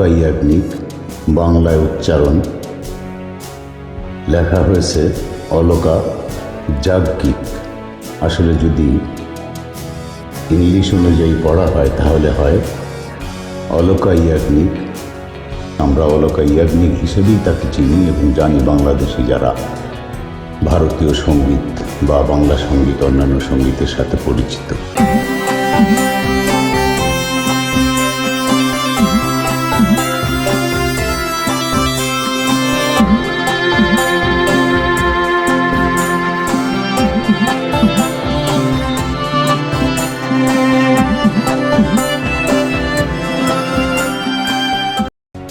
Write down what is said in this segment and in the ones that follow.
অলকা ইয়াজ্ঞিক বাংলায় উচ্চারণ। লেখা হয়েছে অলকা যাজ্ঞিক আসলে যদি ইংলিশ অনুযায়ী পড়া হয় তাহলে হয় অলকা ইয়াজ্ঞিক আমরা অলকা ইয়াজ্ঞিক হিসেবেই তাকে চিনি এবং জানি বাংলাদেশি যারা। ভারতীয় সংগীত বা বাংলা সংগীত, অন্যান্য সঙ্গীতের সাথে পরিচিত।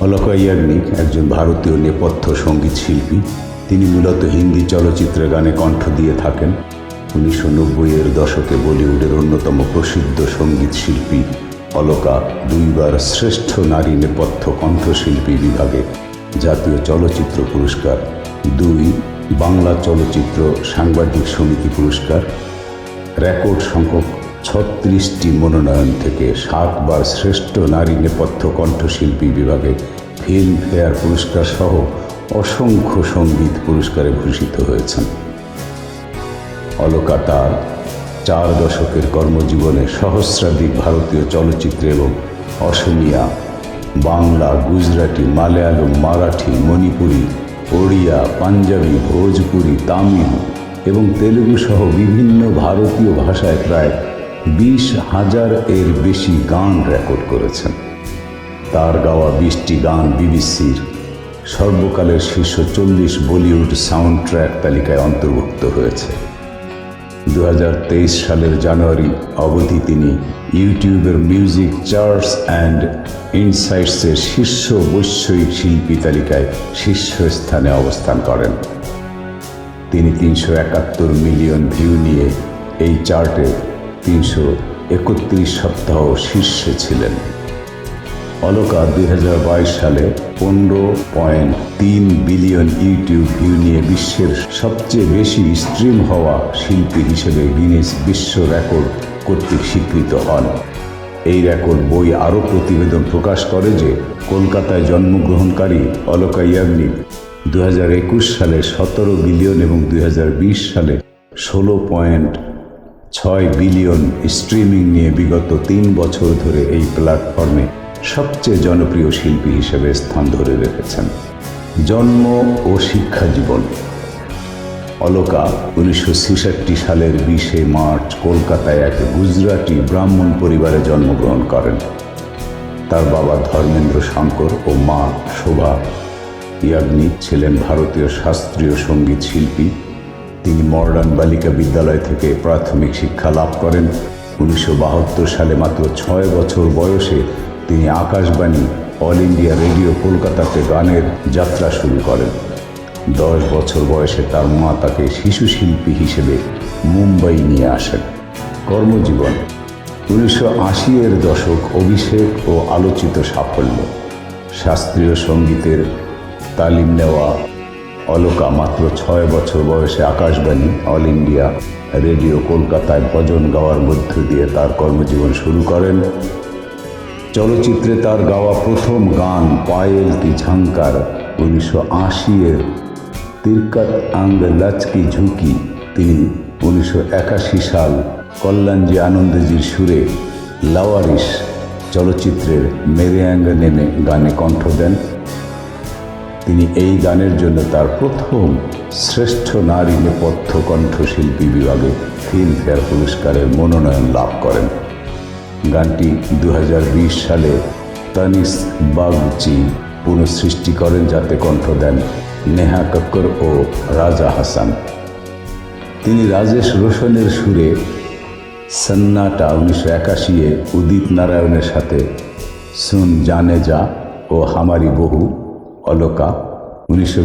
অলকা ইয়াগনিক একজন ভারতীয় নেপথ্য সংগীত শিল্পী। তিনি মূলত হিন্দি চলচ্চিত্রে গানে কণ্ঠ দিয়ে থাকেন। উনিশশো নব্বইয়ের দশকে বলিউডের অন্যতম প্রসিদ্ধ সংগীত শিল্পী অলকা দুইবার শ্রেষ্ঠ নারী নেপথ্য কণ্ঠশিল্পী বিভাগে জাতীয় চলচ্চিত্র পুরস্কার, দুই বাংলা চলচ্চিত্র সাংবাদিক সমিতি পুরস্কার, রেকর্ড সংখ্যক ছত্রিশটি মনোনয়ন থেকে সাতবার শ্রেষ্ঠ নারী নেপথ্য কণ্ঠশিল্পী বিভাগে ফিল্মফেয়ার পুরস্কার সহ অসংখ্য সংগীত পুরস্কারে ভূষিত হয়েছেন। অলকা তার চার দশকের কর্মজীবনে সহস্রাধিক ভারতীয় চলচ্চিত্র এবং অসমিয়া, বাংলা, গুজরাটি, মালয়ালম, মারাঠি, মণিপুরি, ওড়িয়া, পাঞ্জাবি, ভোজপুরি, তামিল এবং তেলুগু সহ বিভিন্ন ভারতীয় ভাষায় প্রায় বিশ হাজার এর বেশি গান রেকর্ড করেছেন। তার গাওয়া বিশটি গান বিবিসির সর্বকালের শীর্ষ চল্লিশ বলিউড সাউন্ড ট্র্যাক তালিকায় অন্তর্ভুক্ত হয়েছে। দু হাজার তেইশ সালের জানুয়ারি অবধি তিনি ইউটিউবের মিউজিক চার্টস অ্যান্ড ইনসাইটসের শীর্ষ বৈশ্বয়িক শিল্পী তালিকায় শীর্ষস্থানে অবস্থান করেন। তিনি তিনশো একাত্তর মিলিয়ন ভিউ নিয়ে এই চার্টে তিনশো একত্রিশ সপ্তাহ শীর্ষে ছিলেন। অলকা দুই হাজার বাইশ সালে পনেরো পয়েন্ট তিন বিলিয়ন ইউটিউব ভিউ নিয়ে বিশ্বের সবচেয়ে বেশি স্ট্রিম হওয়া শিল্পী হিসেবে গিনেস বিশ্ব রেকর্ড কর্তৃক স্বীকৃত হন। এই রেকর্ড বই আরও প্রতিবেদন প্রকাশ করে যে কলকাতায় জন্মগ্রহণকারী অলকা ইয়াগনিক দু সালে সতেরো বিলিয়ন এবং দুই হাজার বিশ সালে ষোলো পয়েন্ট ছয় বিলিয়ন স্ট্রিমিং নিয়ে বিগত তিন বছর ধরে এই প্ল্যাটফর্মে সবচেয়ে জনপ্রিয় শিল্পী হিসেবে স্থান ধরে রেখেছেন। জন্ম ও শিক্ষা জীবন। অলকা উনিশশো সালের বিশে মার্চ কলকাতায় এক গুজরাটি ব্রাহ্মণ পরিবারে জন্মগ্রহণ করেন। তার বাবা ধর্মেন্দ্র শঙ্কর ও মা শোভা। ইয়াগনিক ছিলেন ভারতীয় শাস্ত্রীয় সংগীত শিল্পী। তিনি মডার্ন বালিকা বিদ্যালয় থেকে প্রাথমিক শিক্ষা লাভ করেন। উনিশশো বাহাত্তর সালে মাত্র ছয় বছর বয়সে তিনি আকাশবাণী, অল ইন্ডিয়া রেডিও কলকাতাতে গানের যাত্রা শুরু করেন। দশ বছর বয়সে তার মা তাকে শিশু শিল্পী হিসেবে মুম্বাই নিয়ে আসেন। কর্মজীবন, উনিশশো আশি এর দশক অভিষেক ও আলোচিত সাফল্য। শাস্ত্রীয় সঙ্গীতের তালিম নেওয়া অলকা মাত্র ছয় বছর বয়সে আকাশবাণী, অল ইন্ডিয়া রেডিও কলকাতায় ভজন গাওয়ার মধ্য দিয়ে তার কর্মজীবন শুরু করেন। চলচ্চিত্রে তার গাওয়া প্রথম গান পায়েল কি ঝঙ্কার উনিশশো আশি এর তিরকত আঙ্গ লচকি ঝুঁকি। তিনি উনিশশো একাশি সাল কল্যাণজি আনন্দজির সুরে লাওয়ারিস চলচ্চিত্রের মেরে আঙ্গ নেমে গানে কণ্ঠ দেন। তিনি এই গানের জন্য তার প্রথম শ্রেষ্ঠ নারী নেপথ্য কণ্ঠশিল্পী বিভাগে ফিল্মফেয়ার পুরস্কারের মনোনয়ন লাভ করেন। গানটি দু হাজার বিশ সালে তানিস বাগচি পুনঃসৃষ্টি করেন, যাতে কণ্ঠ দেন নেহা কক্কর ও রাজা হাসান। তিনি রাজেশ রোশনের সুরে সন্নাটা উনিশশো একাশিয়ে উদিত নারায়ণের সাথে সুন জানে যা ও হামারি বহু অলকা, উনিশশো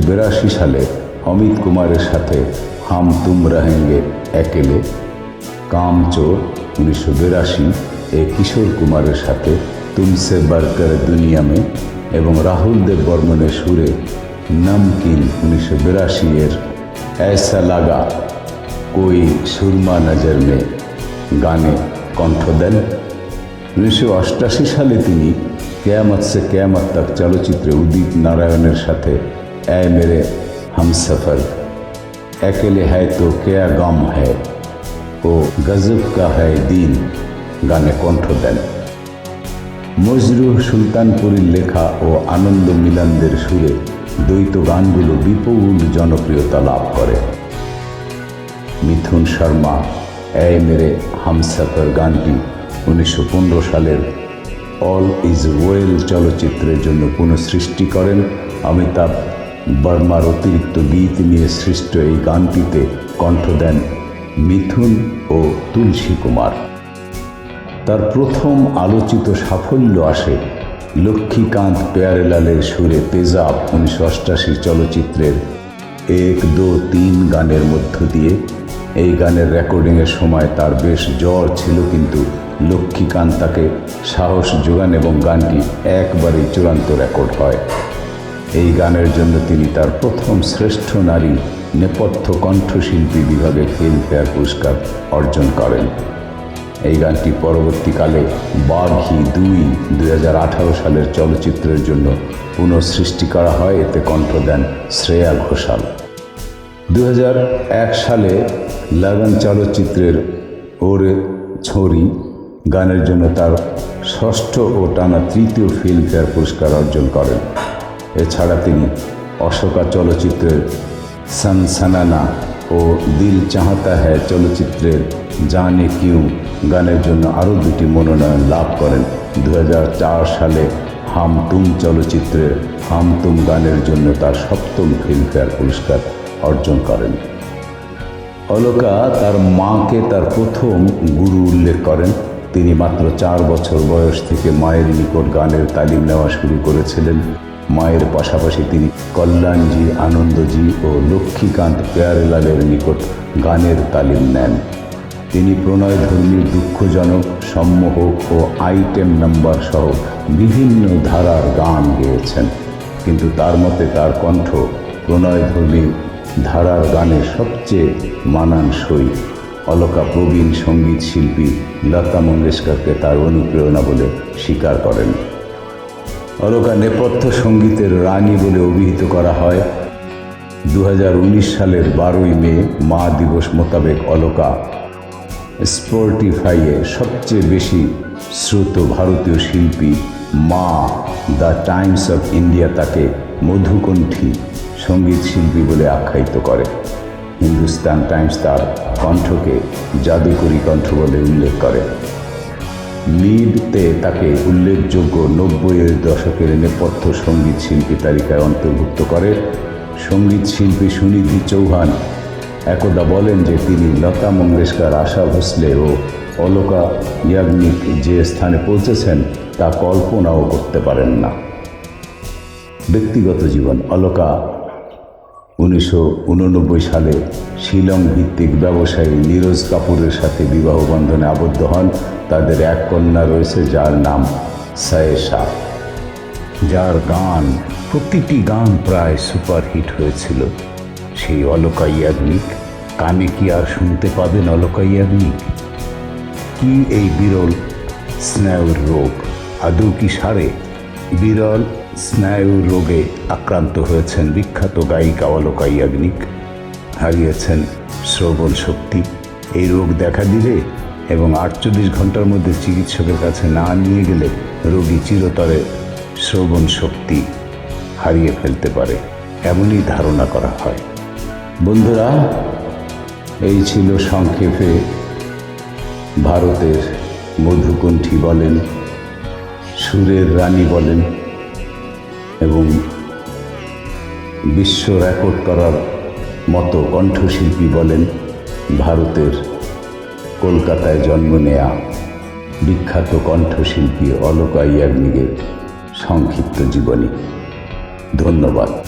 সালে অমিত কুমারের সাথে হাম তুম রহেঙ্গে একেলে। কাম চোর উনিশশো বিরাশি, এ কিশোর কুমারের সাথে তুমসে বারকার দুনিয়া মে এবং রাহুল দেব বর্মনের সুরে নমকিন উনিশশো বিরাশি এর ऐसा লাগা, কোই সুরমা নজর মে গানে কণ্ঠ দেন। উনিশশো সালে তিনি কেয়ামত সে কেয়ামত তক চলচ্চিত্রে উদিত নারায়ণের সাথে এ মেরে হামসফর একেলে হ্যায় তো কেয়া গম হ্যায় ও গজব কা হ্যায় দিন গানে কণ্ঠ দেন। মজরুহ সুলতানপুরীর লেখা ও আনন্দ মিলানদের সুরে দ্বৈত গানগুলো বিপুল জনপ্রিয়তা লাভ করে। মিথুন শর্মা এ মেরে হামসাফার গানটি উনিশশো পনেরো সালের অল ইজ ওয়েল চলচ্চিত্রের জন্য পুনঃসৃষ্টি করেন অমিতাভ বর্মার অতিরিক্ত গীত নিয়ে সৃষ্ট এই গানটিতে কণ্ঠ দেন মিথুন ও তুলসী কুমার। তার প্রথম আলোচিত সাফল্য আসে লক্ষ্মীকান্ত পেয়ারেলালের সুরে তেজাব উনিশশো অষ্টাশি চলচ্চিত্রের এক, দো, তিন গানের মধ্য দিয়ে। এই গানের রেকর্ডিংয়ের সময় তার বেশ জ্বর ছিল কিন্তু লক্ষ্মীকান্ত তাকে সাহস যোগান এবং গানটি একবারেই চূড়ান্ত রেকর্ড হয়। এই গানের জন্য তিনি তার প্রথম শ্রেষ্ঠ নারী নেপথ্য কণ্ঠশিল্পী বিভাগে ফিল্মফেয়ার পুরস্কার অর্জন করেন। এই গানটি পরবর্তীকালে বাঘি দুই দুই সালের চলচ্চিত্রের জন্য পুনঃসৃষ্টি করা হয়। এতে কণ্ঠ দেন শ্রেয়া ঘোষাল। দু হাজার এক সালে লাগন চলচ্চিত্রের ওরে ছড়ি গানের জন্য তার ষষ্ঠ ও টানা তৃতীয় ফিল্মফেয়ার পুরস্কার অর্জন করেন। এছাড়া তিনি অশোকা চলচ্চিত্রের সানসানানা ও দিল চাহতা হ্যায় চলচ্চিত্রের জানে কিউ গানের জন্য আরও দুটি মনোনয়ন লাভ করেন। দু হাজার চার সালে হাম তুম চলচ্চিত্রের হাম তুম গানের জন্য তার সপ্তম ফিল্মফেয়ার পুরস্কার অর্জন করেন। অলকা তার মাকে তার প্রথম গুরু উল্লেখ করেন। তিনি মাত্র চার বছর বয়স থেকে মায়ের নিকট গানের তালিম নেওয়া শুরু করেছিলেন। মায়ের পাশাপাশি তিনি কল্যাণজি, আনন্দজি ও লক্ষ্মীকান্ত পেয়ারেলালের নিকট গানের তালিম নেন। তিনি প্রণয়ধর্মী, দুঃখজনক সম্মোহক ও আইটেম নাম্বার সহ বিভিন্ন ধারার গান গেয়েছেন। কিন্তু তার মতে তার কণ্ঠ প্রণয়ধর্মী ধারার গানের সবচেয়ে মানানসই। অলকা প্রবীণ সংগীত শিল্পী লতা মঙ্গেশকরকে তার অনুপ্রেরণা বলে স্বীকার করেন। অলকা নেপথ্য সঙ্গীতের রানী বলে অভিহিত করা হয়। দু হাজার উনিশ সালের বারোই মে মা দিবস মোতাবেক অলকা স্পটিফাইয়ে সবচেয়ে বেশি শ্রুত ভারতীয় শিল্পী মা দ্য টাইমস অফ ইন্ডিয়া তাকে মধুকণ্ঠী সংগীত শিল্পী বলে আখ্যায়িত করে। হিন্দুস্তান টাইমস তার কণ্ঠকে জাদুকরী কণ্ঠ বলে উল্লেখ করে। মিডতে তাকে উল্লেখযোগ্য নব্বইয়ের দশকের নেপথ্য সংগীত শিল্পী তালিকায় অন্তর্ভুক্ত করে। সংগীত শিল্পী সুনিধি চৌহান একদা বলেন যে তিনি লতা মঙ্গেশকর, আশা ভোসলে ও অলকা ইয়াগনিক যে স্থানে পৌঁছেছেন তা কল্পনাও করতে পারেন না। ব্যক্তিগত জীবন, অলকা উনিশশো উননব্বই সালে শিলং ভিত্তিক ব্যবসায়ী নীরজ কাপুরের সাথে বিবাহ বন্ধনে আবদ্ধ হন তাদের এক কন্যা রয়েছে যার নাম সায়েশা যার গান, প্রতিটি গান প্রায় সুপারহিট হয়েছিল। সেই অলকা ইয়াগনিক কানে কি আর শুনতে পাবেন অলকা ইয়াগনিক কি এই বিরল স্নায়ুর রোগ? আদৌ কি সারে? বিরল স্নায়ু রোগে আক্রান্ত হয়েছেন বিখ্যাত গায়িকা অলকা ইয়াগনিক। হারিয়েছেন শ্রবণ শক্তি। এই রোগ দেখা দিলে এবং আটচল্লিশ ঘণ্টার মধ্যে চিকিৎসকের কাছে না নিয়ে গেলে রোগী চিরতরে শ্রবণ শক্তি হারিয়ে ফেলতে পারে, এমনই ধারণা করা হয়। বন্ধুরা, এই ছিল সংক্ষেপে ভারতের মধুকণ্ঠী বলেন, সুরের রানী বলেন। এবং বিশ্ব রেকর্ড করার মতো কণ্ঠশিল্পী বলেন ভারতের কলকাতায় জন্ম নেয়া বিখ্যাত কণ্ঠশিল্পী অলকা ইয়াগ্নিকের সংক্ষিপ্ত জীবনী। ধন্যবাদ।